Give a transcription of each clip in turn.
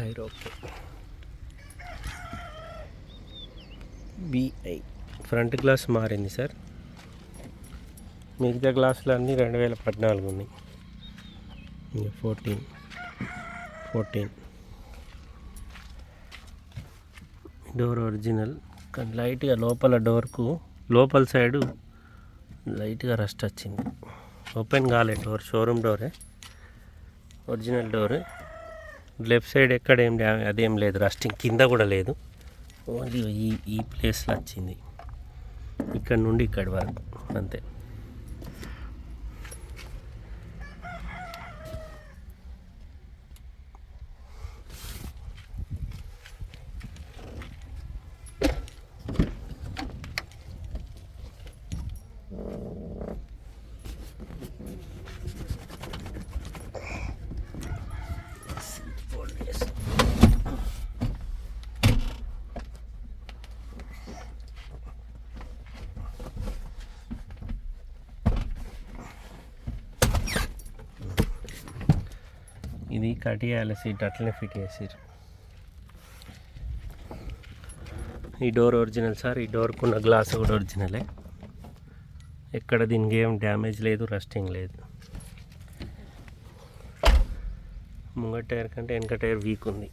Tyre okay బిఐ front glass మారింది sir మిగతా గ్లాసులు అన్నీ రెండు వేల పద్నాలుగు ఉన్నాయి. ఫోర్టీన్ ఫోర్టీన్ డోర్ ఒరిజినల్ కానీ లైట్గా లోపల డోర్కు లోపల సైడు లైట్గా రస్ట్ వచ్చింది. ఓపెన్ కాలే డోర్ షోరూమ్ డోరే ఒరిజినల్ డోరే లెఫ్ట్ సైడ్ ఎక్కడ ఏం డ్యా- అదేం లేదు. రస్టింగ్ కింద కూడా లేదు. ఓన్లీ ఈ ఈ ప్లేస్లో వచ్చింది. ఇక్కడ నుండి ఇక్కడి వరకు. అంతే. ఇది కటియాల సీట్ అట్లనే ఫిట్ చేసారు ఈ డోర్ ఒరిజినల్ సార్ ఈ డోర్కు ఉన్న గ్లాస్ కూడా ఒరిజినలే. ఎక్కడ దీనికి ఏం డ్యామేజ్ లేదు రస్టింగ్ లేదు. ముంగట టైర్ కంటే వెనక టైర్ వీక్ ఉంది.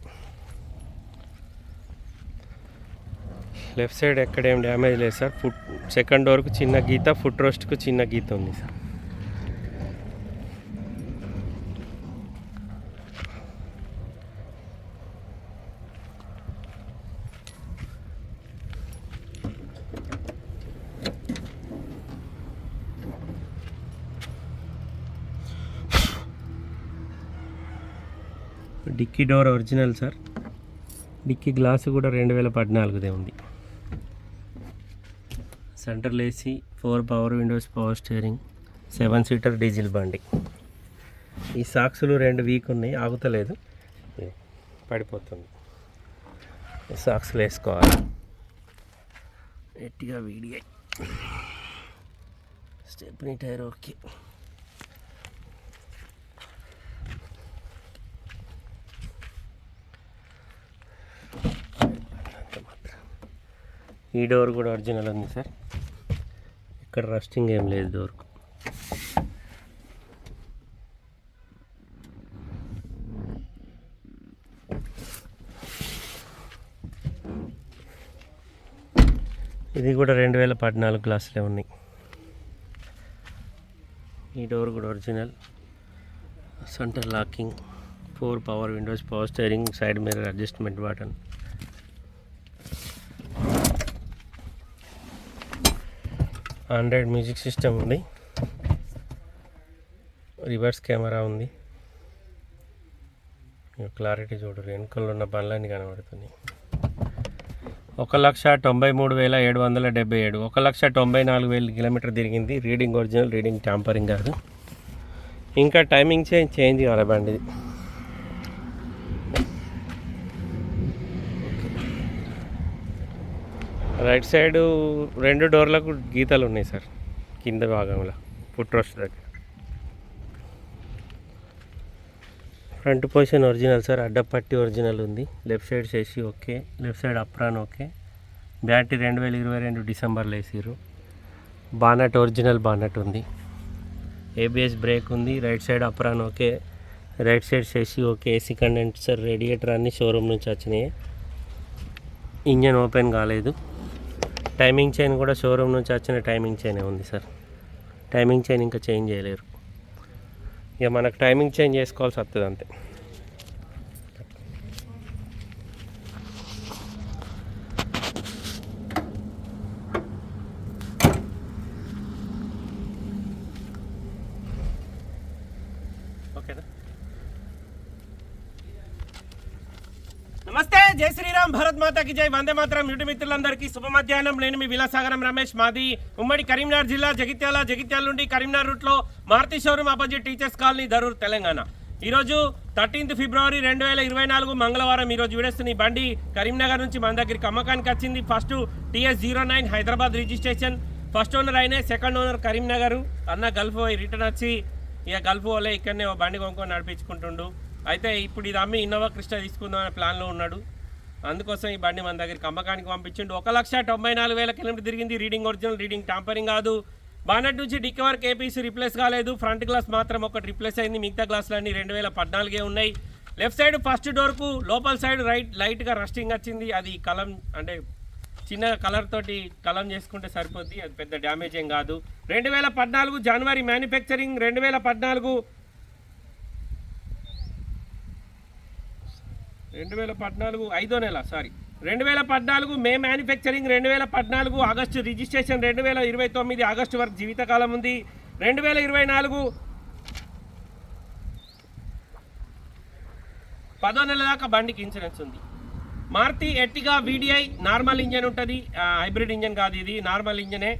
లెఫ్ట్ సైడ్ ఎక్కడ ఏం డ్యామేజ్ లేదు సార్. ఫుట్ సెకండ్ డోర్కు చిన్న గీత ఫుట్ రోస్ట్కు చిన్న గీత ఉంది sir. Dicky door original sir. Dicky glass కూడా రెండు వేల పద్నాలుగుదే ఉంది. సెంటర్లు AC four power windows power steering seven seater diesel బండి. ఈ సాక్సులు రెండు వీక్ ఉన్నాయి ఆగుతలేదు. పడిపోతుంది. ఈ సాక్స్లు వేసుకోవాలి. గట్టిగా వీడియో స్టెప్నీ టైర్ ఓకే. ఈ డోర్ కూడా ఒరిజినల్ ఉంది సార్. ఇక్కడ రస్టింగ్ ఏం లేదు డోర్కు ఇది కూడా రెండు వేల పద్నాలుగు గ్లాసులే ఉన్నాయి. ఈ డోర్ కూడా original centre locking four power windows power steering side mirror adjustment button Android music system ఉంది. రివర్స్ కెమెరా ఉంది. క్లారిటీ చూడరు వెనుకల్లో ఉన్న బండ్లన్నీ కనబడుతుంది ఒక లక్ష తొంభై మూడు వేల ఏడు వందల డెబ్బై ఏడు. ఒక లక్ష తొంభై నాలుగు వేల కిలోమీటర్ తిరిగింది. రీడింగ్ ఒరిజినల్ రీడింగ్ ట్యాంపరింగ్ కాదు. ఇంకా టైమింగ్ చేంజ్ చేంజ్ కావాలి బండిది. రైట్ సైడ్ రెండు డోర్లకు గీతలు ఉన్నాయి సార్. కింద భాగంలో పుట్రోస్ట్ దగ్గర. ఫ్రంట్ పొజిషన్ ఒరిజినల్ సార్ అడ్డపట్టి ఒరిజినల్ ఉంది. లెఫ్ట్ సైడ్ చేసి okay left side apron okay. Battery రెండు వేల ఇరవై రెండు డిసెంబర్లో వేసారు బానట్ ఒరిజినల్ బానట్ ఉంది. ఏబిఎస్ బ్రేక్ ఉంది. Right side apron okay right side చేసి ఓకే. ఏసీ కండెన్సర్ రేడియేటర్ అన్ని షోరూమ్ నుంచి వచ్చినాయి. ఇంజన్ ఓపెన్ కాలేదు. టైమింగ్ చైన్ కూడా షోరూమ్ నుంచి వచ్చిన టైమింగ్ చైనే ఉంది సార్. టైమింగ్ చైన్ ఇంకా చేంజ్ చేయలేరు. ఇక మనకు టైమింగ్ చేంజ్ చేసుకోవాల్సి వస్తుంది అంతే జై శ్రీరామ్ భరత్ మాతాకి జై. వందే మాత్రం యూటి మిత్రులందరికీ శుభ మధ్యాహ్నం నేను మీ విలాసాగరం రమేష్ మాది ఉమ్మడి కరీంనగర్ జిల్లా జగిత్యాల జగిత్యాల నుండి కరీంనగర్ రూట్లో Maruti showroom opposite teachers colony Darur Telangana. ఈరోజు థర్టీన్త్ ఫిబ్రవరి రెండు వేల ఇరవై నాలుగు మంగళవారం ఈరోజు విడేస్తున్న ఈ బండి కరీంనగర్ నుంచి మన దగ్గరికి అమ్మకానికి వచ్చింది. First TS zero nine Hyderabad registration. First owner అయినే సెకండ్ ఓనర్ కరీంనగర్. అన్న గల్ఫ్ రిటర్న్ వచ్చి ఇక గల్ఫ్ వాళ్ళే ఇక్కడనే ఓ బండి కొనుక్కొని నడిపించుకుంటుండు. అయితే ఇప్పుడు ఇది అమ్మి ఇన్నోవా కృష్ణ తీసుకుందాం అనే ప్లాన్లో ఉన్నాడు. అందుకోసం ఈ బండి మన దగ్గరికి అమ్మకానికి పంపించిండు. ఒక లక్ష తొంభై నాలుగు వేల కిలోమీటర్ తిరిగింది. రీడింగ్ ఒరిజినల్ రీడింగ్ టాంపరింగ్ కాదు. బానట్ నుంచి డిక్కి వరకు ఏపీసీ రిప్లేస్ కాలేదు. ఫ్రంట్ గ్లాస్ మాత్రం ఒకటి రిప్లేస్ అయింది. మిగతా గ్లాసులన్నీ రెండు వేల పద్నాలుగే ఉన్నాయి. లెఫ్ట్ సైడ్ ఫస్ట్ డోర్కు లోపల సైడ్ రైట్ లైట్గా రస్టింగ్ వచ్చింది. అది కలం అంటే చిన్న కలర్ తోటి కలం చేసుకుంటే సరిపోద్ది. అది పెద్ద డ్యామేజ్ ఏం కాదు. రెండు వేల పద్నాలుగు జనవరి మ్యానుఫ్యాక్చరింగ్ రెండు వేల పద్నాలుగు రెండు వేల పద్నాలుగు ఐదో నెల సారీ రెండు వేల పద్నాలుగు మే మ్యానుఫ్యాక్చరింగ్ రెండు వేల పద్నాలుగు ఆగస్టు రిజిస్ట్రేషన్ రెండు వేల ఇరవై తొమ్మిది ఆగస్టు వరకు జీవితకాలం ఉంది. రెండు వేల ఇరవై నాలుగు పదో నెల దాకా బండికి ఇన్సూరెన్స్ ఉంది. Maruti Ertiga VDI normal engine ఉంటుంది. హైబ్రిడ్ ఇంజన్ కాదు ఇది. నార్మల్ ఇంజనే.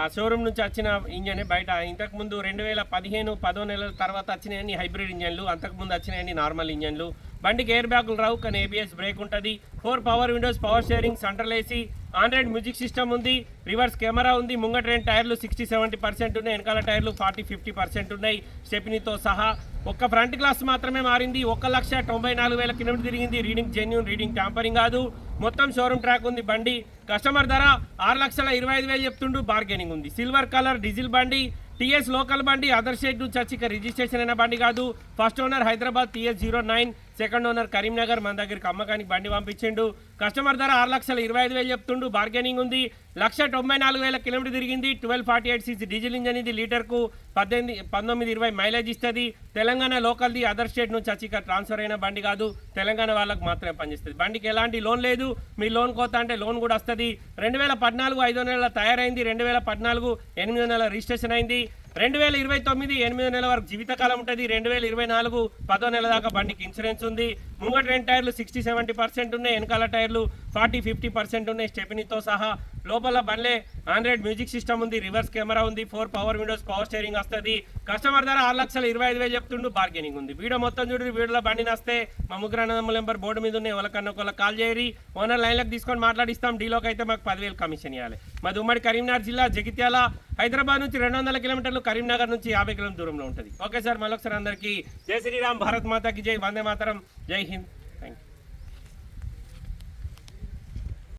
ఆ షోరూమ్ నుంచి వచ్చిన ఇంజనే బయట. ఇంతకుముందు రెండు వేల పదిహేను పదో నెలల తర్వాత వచ్చినాయని హైబ్రిడ్ ఇంజన్లు. అంతకుముందు వచ్చినాయని నార్మల్ ఇంజన్లు. బండికి ఎయిర్ బ్యాగులు రావు కానీ ఏబిఎస్ బ్రేక్ ఉంటుంది. Four power windows power steering central AC Android music system ఉంది రివర్స్ కెమెరా ఉంది ముంగట రెండు టైర్లు సిక్స్టీ సెవెంటీ పర్సెంట్ ఉన్నాయి వెనకాల టైర్లు ఫార్టీ ఫిఫ్టీ పర్సెంట్ ఉన్నాయి. స్టెపినీతో సహా ఒక్క ఫ్రంట్ గ్లాస్ మాత్రమే మారింది ఒక లక్ష తొంభై నాలుగు వేల కిలోమీటర్ తిరిగింది. రీడింగ్ జెన్యున్ రీడింగ్ ట్యాంపరింగ్ కాదు. మొత్తం షోరూమ్ ట్రాక్ ఉంది బండి. కస్టమర్ ధర ఆరు లక్షల ఇరవై ఐదు వేలు చెప్తుండు బార్గెనింగ్ ఉంది. సిల్వర్ కలర్ డీజిల్ బండి టీఎస్ లోకల్ బండి అదర్ స్టేట్ నుంచి వచ్చి ఇక్కడ రిజిస్ట్రేషన్ అయిన బండి కాదు. First owner Hyderabad TS zero nine second owner Karimnagar మన దగ్గరికి అమ్మకానికి బండి పంపించిండు. కస్టమర్ ధర ఆరు లక్షల ఇరవై ఐదు వేలు చెప్తుండు. బార్గెనింగ్ ఉంది. లక్ష తొంభై నాలుగు వేల కిలోమీటర్ తిరిగింది. Twelve forty eight CC diesel engine ఇది లీటర్కు పద్దెనిమిది పంతొమ్మిది ఇరవై మైలేజ్ ఇస్తుంది. తెలంగాణ లోకల్ది అదర్ స్టేట్ నుంచి వచ్చి ఇక్కడ ట్రాన్స్ఫర్ అయిన బండి కాదు. తెలంగాణ వాళ్ళకి మాత్రమే పనిచేస్తుంది. బండికి ఎలాంటి లోన్ లేదు. మీ లోన్ కోత అంటే లోన్ కూడా వస్తుంది. రెండు వేల పద్నాలుగు ఐదో నెలల తయారైంది. రెండు వేల పద్నాలుగు ఎనిమిదో వందల రిజిస్ట్రేషన్ అయింది. రెండు వేల ఇరవై తొమ్మిది ఎనిమిదో నెల వరకు జీవితకాలం ఉంటుంది. రెండు వేల ఇరవై నాలుగు పదో నెల దాకా బండికి ఇన్సూరెన్స్ ఉంది. ముంగట రెండు టైర్లు సిక్స్టీ సెవెంటీ పర్సెంట్ ఉన్నాయి. వెనకాల టైర్లు ఫార్టీ ఫిఫ్టీ పర్సెంట్ ఉన్నాయి. స్టెపినీతో సహా లోపల బండ్లే. ఆండ్రాయిడ్ మ్యూజిక్ సిస్టమ్ ఉంది రివర్స్ కెమెరా ఉంది four power windows power steering వస్తుంది. కస్టమర్ ధర ఆరు లక్షల ఇరవై ఐదు వేలు చెప్తుండు బార్గెనింగ్ ఉంది. వీడియో మొత్తం చూడు వీడియోలో బండి నస్తే. మా ముగ్గురు అన్నదమ్ముల నెంబర్ బోర్డు మీద ఉన్నాయి ఎవరికన్నా ఒకళ్ళ కాల్ చేయరి. ఓనర్ లైన్లకు తీసుకొని మాట్లాడిస్తాం డీలోకి అయితే మాకు పదివేలు కమిషన్ ఇవ్వాలి మాది ఉమ్మడి కరీంనగర్ జిల్లా జగిత్యాల హైదరాబాద్ నుంచి రెండు వందల కిలోమీటర్లు కరీంనగర్ నుంచి యాభై కిలోమీటర్ దూరంలో ఉంటుంది. ఓకే సార్ మరొకసారి అందరికీ జై శ్రీరామ్ భారత్ మాతాకి జై వందే మాతరం జై హింద్.